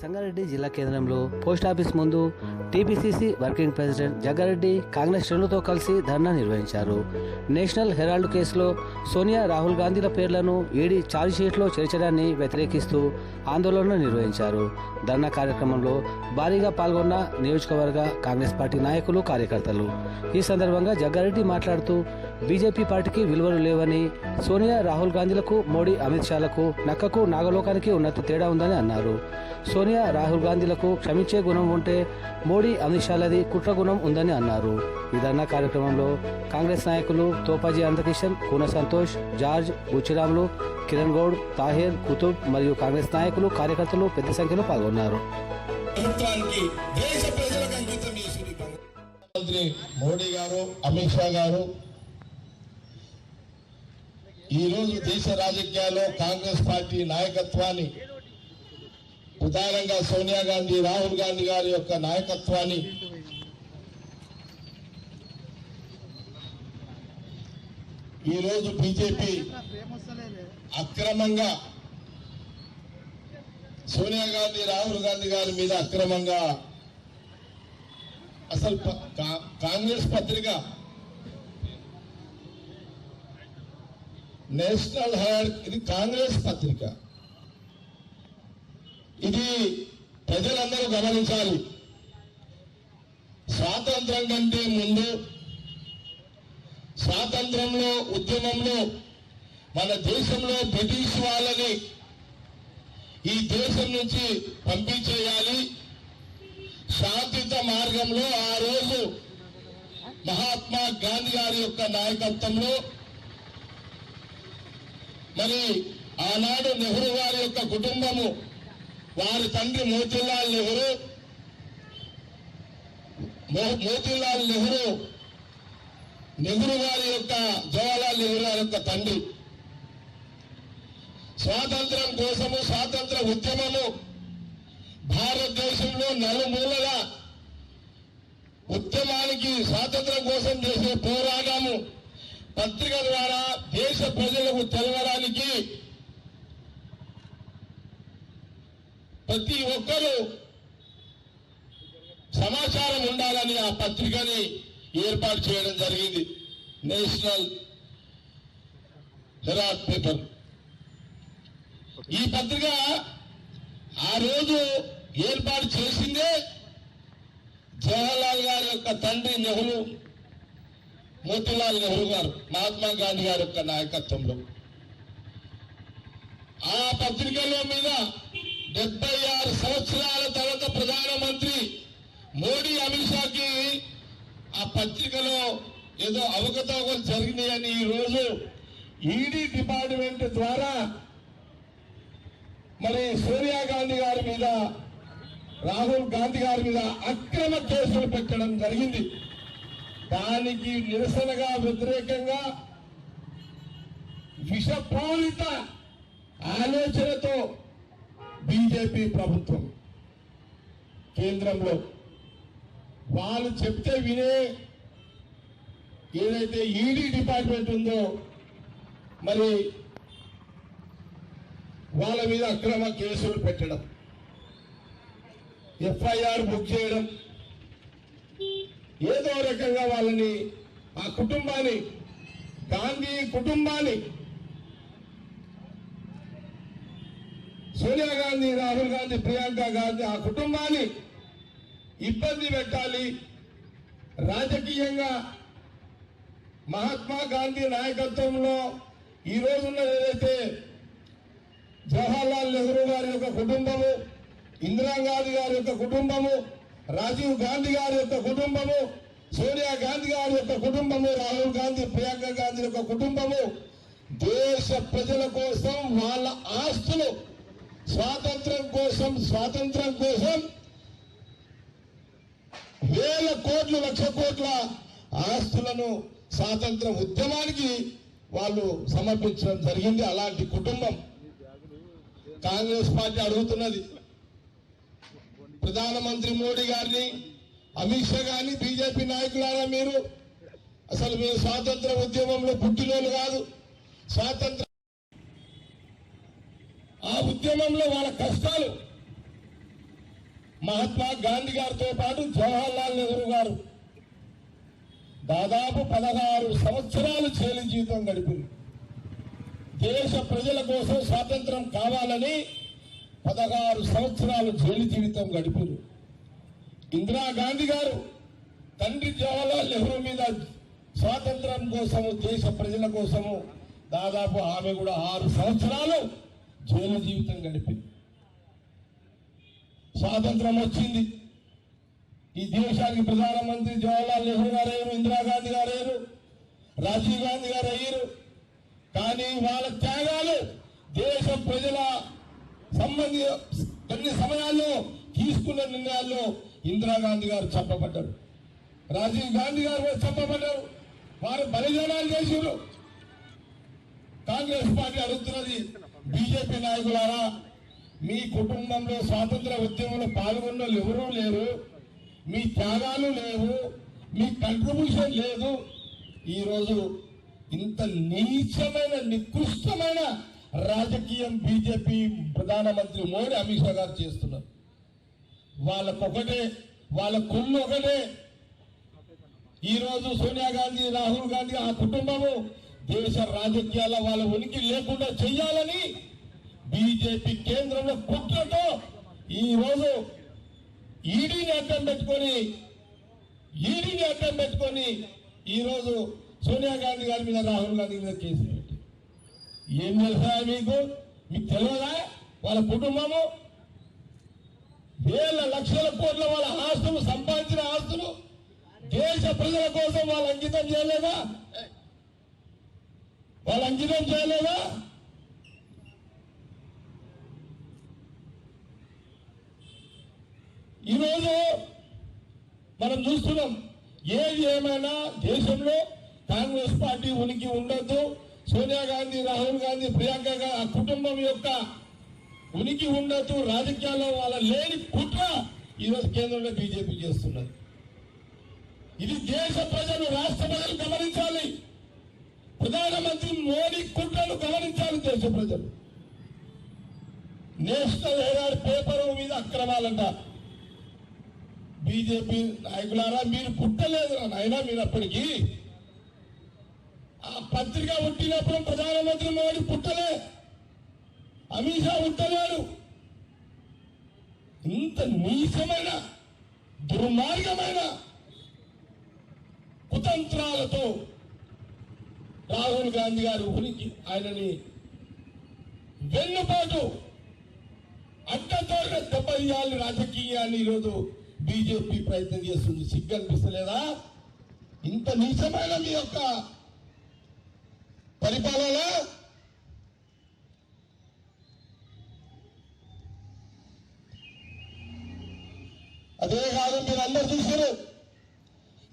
సంగారెడ్డి జిల్లా కేంద్రంలో post office ముందు TPCC working president Jaggareddy Congress శ్రేణులతో కలిసి ధర్నా నిర్వహించారు. నేషనల్ హెరాల్డ్ కేసులో సోనియా రాహుల్ గాంధీల పేర్లను ఈడీ ఛార్జ్షీట్లో చేర్చడాన్ని వ్యతిరేకిస్తూ ఆందోళన నిర్వహించారు. ధర్నా కార్యక్రమంలో భారీగా పాల్గొన్న నియోజకవర్గ కాంగ్రెస్ పార్టీ నాయకులు కార్యకర్తలు. ఈ సందర్భంగా జగ్గారెడ్డి మాట్లాడుతూ బీజేపీ పార్టీకి విలువలు లేవని సోనియా రాహుల్ గాంధీలకు మోడీ అమిత్ షాలకు నక్కకు నాగలోకానికి ఉన్నత తేడా ఉందని అన్నారు. సోనియా రాహుల్ గాంధీలకు క్షమించే గుణం ఉంటే మోడీ అమిత్ షాలది కుట్ర గుణం ఉందని అన్నారు. ఈ ధర్నా కార్యక్రమంలో కాంగ్రెస్ నాయకులు తోపాజీ అందకిషన్ కూన సంతోష్ జార్జ్ బుచ్చిరాములు కిరణ్ గౌడ్ తాహిర్ కుతుబ్ మరియు కాంగ్రెస్ నాయకులు కార్యకర్తలు పెద్ద సంఖ్యలో పాల్గొన్నారు. మోడీ గారు అమిత్ షా గారు ఈ దేశ రాజకీయాల్లో కాంగ్రెస్ పార్టీ నాయకత్వాన్ని ఉదారంగా సోనియా గాంధీ రాహుల్ గాంధీ గారి యొక్క నాయకత్వాన్ని ఈరోజు బీజేపీ అక్రమంగా సోనియా గాంధీ రాహుల్ గాంధీ గారి మీద అక్రమంగా అసలు కా- కాంగ్రెస్ పత్రిక నేషనల్ హెరాల్డ్ ఇది కాంగ్రెస్ పత్రిక. ప్రజలందరూ గమనించాలి. స్వాతంత్రం కంటే ముందు స్వాతంత్రంలో ఉద్యమంలో మన దేశంలో బ్రిటిష్ వాళ్ళని ఈ దేశం నుంచి పంపించేయాలి. శాంతిత మార్గంలో ఆ రోజు మహాత్మా గాంధీ గారి యొక్క నాయకత్వంలో మరి ఆనాడు నెహ్రూ గారి యొక్క కుటుంబము వారి తండ్రి మోతీలాల్ నెహ్రూ మో- మోతీలాల్ నెహ్రూ నెహ్రూ గారి యొక్క జవహర్లాల్ నెహ్రూ గారి యొక్క తండ్రి. స్వాతంత్రం కోసము స్వాతంత్ర ఉద్యమము భారతదేశంలో నలుమూలగా ఉద్యమానికి స్వాతంత్రం కోసం చేసే పోరాటము పత్రిక ద్వారా దేశ ప్రజలకు తెలవడానికి ప్రతి ఒక్కరూ సమాచారం ఉండాలని ఆ పత్రికని ఏర్పాటు చేయడం జరిగింది. National Herald paper. ఈ పత్రిక ఆ రోజు ఏర్పాటు చేసిందే జవహర్లాల్ గారి యొక్క తండ్రి నెహ్రూ మోతీలాల్ నెహ్రూ గారు మహాత్మా గాంధీ గారి యొక్క నాయకత్వంలో. ఆ పత్రికలో మీద డెబ్బై ఆరు సంవత్సరాల తర్వాత ప్రధానమంత్రి మోడీ అమిత్ షాకి ఆ పత్రికలో ఏదో అవకతవకలు జరిగినాయని ఈ రోజు ఈడీ డిపార్ట్మెంట్ ద్వారా మరి సోనియా గాంధీ గారి మీద రాహుల్ గాంధీ గారి మీద అక్రమ కేసులు పెట్టడం జరిగింది. దానికి నిరసనగా వ్యతిరేకంగా విషపూరిత ఆలోచనతో బీజేపీ ప్రభుత్వం కేంద్రంలో వాళ్ళు చెప్తే వినే ఏదైతే ఈడీ డిపార్ట్మెంట్ ఉందో మరి వాళ్ళ మీద అక్రమ కేసులు పెట్టడం ఎఫ్ఐఆర్ బుక్ చేయడం ఏదో రకంగా వాళ్ళని ఆ కుటుంబాన్ని గాంధీ కుటుంబాన్ని సోనియా గాంధీ రాహుల్ గాంధీ ప్రియాంక గాంధీ ఆ కుటుంబాన్ని ఇబ్బంది పెట్టాలి. రాజకీయంగా మహాత్మా గాంధీ నాయకత్వంలో ఈ రోజున్న ఏదైతే జవహర్లాల్ నెహ్రూ గారి యొక్క కుటుంబము ఇందిరాగాంధీ గారి యొక్క కుటుంబము రాజీవ్ గాంధీ గారి యొక్క కుటుంబము సోనియా గాంధీ గారి యొక్క కుటుంబము రాహుల్ గాంధీ ప్రియాంక గాంధీ యొక్క కుటుంబము దేశ ప్రజల కోసం వాళ్ళ ఆస్తులు స్వాతంత్రం కోసం స్వాతంత్రం కోసం వేల కోట్లు లక్ష కోట్ల ఆస్తులను స్వాతంత్ర ఉద్యమానికి వాళ్ళు సమర్పించడం జరిగింది. అలాంటి కుటుంబం కాంగ్రెస్ పార్టీ అడుగుతున్నది. ప్రధానమంత్రి మోడీ గారిని అమిత్ షా గారిని బీజేపీ నాయకులారా మీరు? అసలు మీరు స్వాతంత్ర ఉద్యమంలో పుట్టినోళ్ళు కాదు. స్వాతంత్ర ఉద్యమంలో వాళ్ళ కష్టాలు. మహాత్మా గాంధీ గారితో పాటు జవహర్లాల్ నెహ్రూ గారు దాదాపు పదహారు సంవత్సరాలు జైలు జీవితం గడిపింది. దేశ ప్రజల కోసం స్వాతంత్రం కావాలని పదహారు సంవత్సరాలు జైలు జీవితం గడిపారు ఇందిరాగాంధీ గారు తండ్రి జవహర్లాల్ నెహ్రూ మీద స్వాతంత్రం కోసము దేశ ప్రజల కోసము దాదాపు ఆమె కూడా ఆరు సంవత్సరాలు జైలు జీవితం గడిపింది. స్వాతంత్రం వచ్చింది. ఈ దేశానికి ప్రధానమంత్రి జవహర్లాల్ నెహ్రూ గారు అయ్యారు ఇందిరాగాంధీ గారు అయ్యారు రాజీవ్ గాంధీ గారు అయ్యారు కానీ వాళ్ళ త్యాగాలు దేశ ప్రజల సంబంధి కొన్ని సమయాల్లో తీసుకున్న నిర్ణయాల్లో ఇందిరాగాంధీ గారు చెప్పబడ్డారు రాజీవ్ గాంధీ గారు చెప్పబడ్డారు వారు బలిదానాలు చేశారు కాంగ్రెస్ పార్టీ అడుగుతున్నది నాయకులారా మీ కుటుంబంలో స్వాతంత్ర ఉద్యమంలో పాల్గొన్న వాళ్ళు ఎవరూ లేరు. మీ త్యాగాలు లేవు మీ కంట్రిబ్యూషన్ లేదు. ఈరోజు ఇంత నీచమైన నికృష్టమైన రాజకీయం బీజేపీ ప్రధానమంత్రి మోడీ అమిత్ షా గారు చేస్తున్నారు. వాళ్ళకొకటే వాళ్ళ కుళ్ళు ఒకటే. ఈరోజు సోనియా గాంధీ రాహుల్ గాంధీ ఆ కుటుంబము దేశ రాజకీయాల వాళ్ళ ఉనికి లేకుండా చెయ్యాలని బీజేపీ కేంద్రంలో కుట్రతో ఈరోజు ఈడీని అడ్డం పెట్టుకొని ఈడీని అడ్డం పెట్టుకొని ఈరోజు సోనియా గాంధీ గారి మీద రాహుల్ గాంధీ మీద కేసు పెట్టి. ఏం తెలుసా మీకు? మీకు తెలియదా? వాళ్ళ కుటుంబము వేల లక్షల కోట్ల వాళ్ళ ఆస్తులు సంపాదించిన ఆస్తులు దేశ ప్రజల కోసం వాళ్ళు అంకితం చేయలేదా? వాళ్ళు అంకితం చేయలేదా? ఈరోజు మనం చూస్తున్నాం ఏది ఏమైనా దేశంలో కాంగ్రెస్ పార్టీ ఉనికి ఉండొద్దు. సోనియా గాంధీ రాహుల్ గాంధీ ప్రియాంక గాంధీ ఆ కుటుంబం యొక్క ఉనికి ఉండొద్దు. రాజకీయాల్లో వాళ్ళ లేని కుట్ర ఈరోజు కేంద్రంలో బీజేపీ చేస్తున్నది. ఇది దేశ ప్రజలు రాష్ట్ర ప్రజలు గమనించాలి. ప్రధానమంత్రి మోడీ కుట్రను గమనించాలి దేశ ప్రజలు. నేషనల్ హెరాల్డ్ పేపర్ మీద అక్రమాలంట. బీజేపీ నాయకులారా మీరు పుట్టలేదు నాయన మీరు అప్పటికి. ఆ పత్రిక పుట్టినప్పుడు ప్రధానమంత్రి మోడీ పుట్టలే. అమిత్ షా పుట్టలేడు. ఇంత నీచమైన దుర్మార్గమైన కుతంత్రాలతో రాహుల్ గాంధీ గారు ఉనికి ఆయనని వెన్నుపాటు అడ్డతోట దెబ్బతీయాలి రాజకీయాన్ని ఈరోజు. బీజేపీ ప్రయత్నం చేస్తుంది. సిగ్గు అనిపిస్తలేదా ఇంత నీచమైన మీ యొక్క పరిపాలన? అదే కాదు మీరు అందరు చూసారు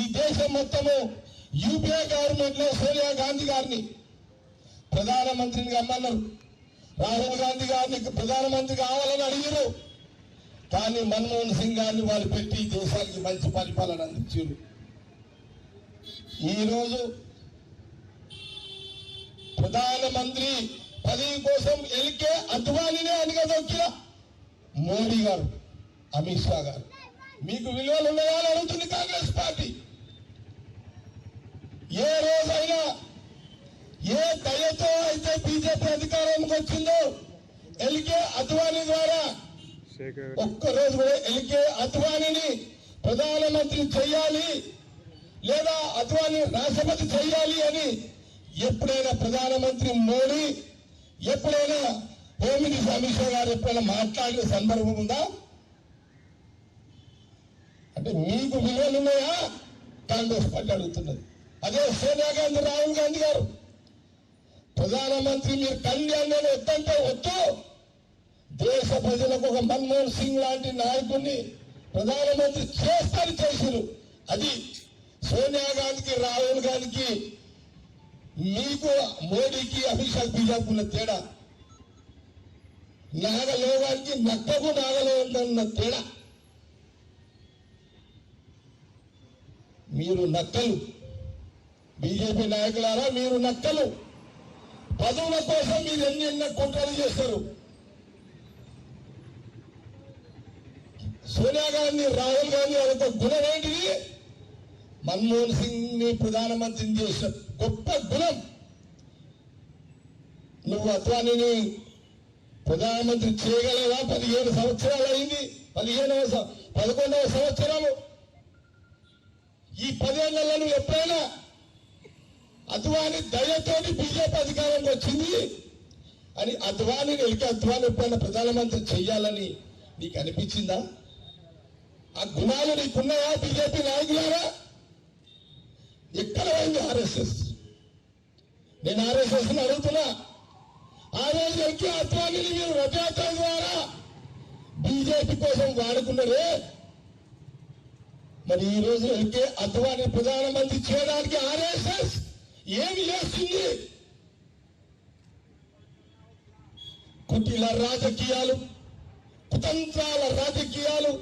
ఈ దేశం మొత్తము యూపీఏ గవర్నమెంట్లో సోనియా గాంధీ గారిని ప్రధానమంత్రిని కమ్మన్నారు రాహుల్ గాంధీ గారిని ప్రధానమంత్రి కావాలని అడిగారు. కానీ మన్మోహన్ సింగ్ గారిని వాళ్ళు పెట్టి దేశానికి మంచి పరిపాలన అందించారు. ఈరోజు ప్రధానమంత్రి పదవి కోసం ఎలికే అద్వానినే అనిగదొక్కిన మోడీ గారు అమిత్ షా గారు. మీకు విలువలు ఉన్నాయా అని అడుగుతుంది కాంగ్రెస్ పార్టీ. ఏ రోజైనా ఏ దయతో అయితే బీజేపీ అధికారానికి వచ్చిందో ఎల్కే అద్వానీ ద్వారా ఒక్కరోజు కూడా ఎల్కే అద్వానీని ప్రధానమంత్రి చెయ్యాలి లేదా అద్వానీ రాష్ట్రపతి చెయ్యాలి అని ఎప్పుడైనా ప్రధానమంత్రి మోడీ ఎప్పుడైనా హోమ్ మినిస్టర్ అమిత్ షా గారు ఎప్పుడైనా మాట్లాడిన సందర్భం ఉందా? అంటే మీకు విలువలు ఉన్నాయా? కాంగ్రెస్ పార్టీ అడుగుతున్నది. అదే సోనియా గాంధీ రాహుల్ గాంధీ గారు. ప్రధానమంత్రి మీరు కళ్యాణ్ వద్దంటే వద్దు. దేశ ప్రజలకు ఒక మన్మోహన్ సింగ్ లాంటి నాయకుడిని ప్రధానమంత్రి చేస్తారని చేసిరు. అది సోనియా గాంధీకి రాహుల్ గాంధీకి మీకు మోడీకి అమిత్ షా బీజేపీ ఉన్న తేడా. నాగలోగానికి నక్కకు నాగలోగన్న తేడా. మీరు నక్కలు. బీజేపీ నాయకులారా మీరు నక్కలు. పదవుల కోసం మీరు ఎన్ని ఎన్న కుట్రలు చేస్తారు? సోనియా గాంధీ రాహుల్ గాంధీ అదొక గుణం ఏంటిది? మన్మోహన్ సింగ్ని ప్రధానమంత్రిని చేసిన గొప్ప గుణం. నువ్వు అద్వానీని ప్రధానమంత్రి చేయగలవా? పదిహేను సంవత్సరాలు అయింది. పదిహేనవ పదకొండవ సంవత్సరము. ఈ పదేళ్ళలో నువ్వు ఎప్పుడైనా అద్వాని దయతోటి బీజేపీ అధికారంకి వచ్చింది? అని అద్వాని వెళ్ళి అద్వాని ఎప్పుడైనా ప్రధానమంత్రి చెయ్యాలని నీకు అనిపించిందా? ఆ గుణాలు నీకున్నాయా బీజేపీ నాయకులారా? ఎక్కడ పోయింది ఆర్ఎస్ఎస్? నేను ఆర్ఎస్ఎస్ని అడుగుతున్నా. ఆ రోజు ఎక్కి అద్వానీని మీరు రథయాత్ర ద్వారా బీజేపీ కోసం వాడుకున్నారే? మరి ఈ రోజు ఎల్కే అద్వానీ ప్రధానమంత్రి చేయడానికి ఆర్ఎస్ఎస్ ఏమి చేస్తుంది? కుటీల రాజకీయాలు కుతంత్రాల రాజకీయాలు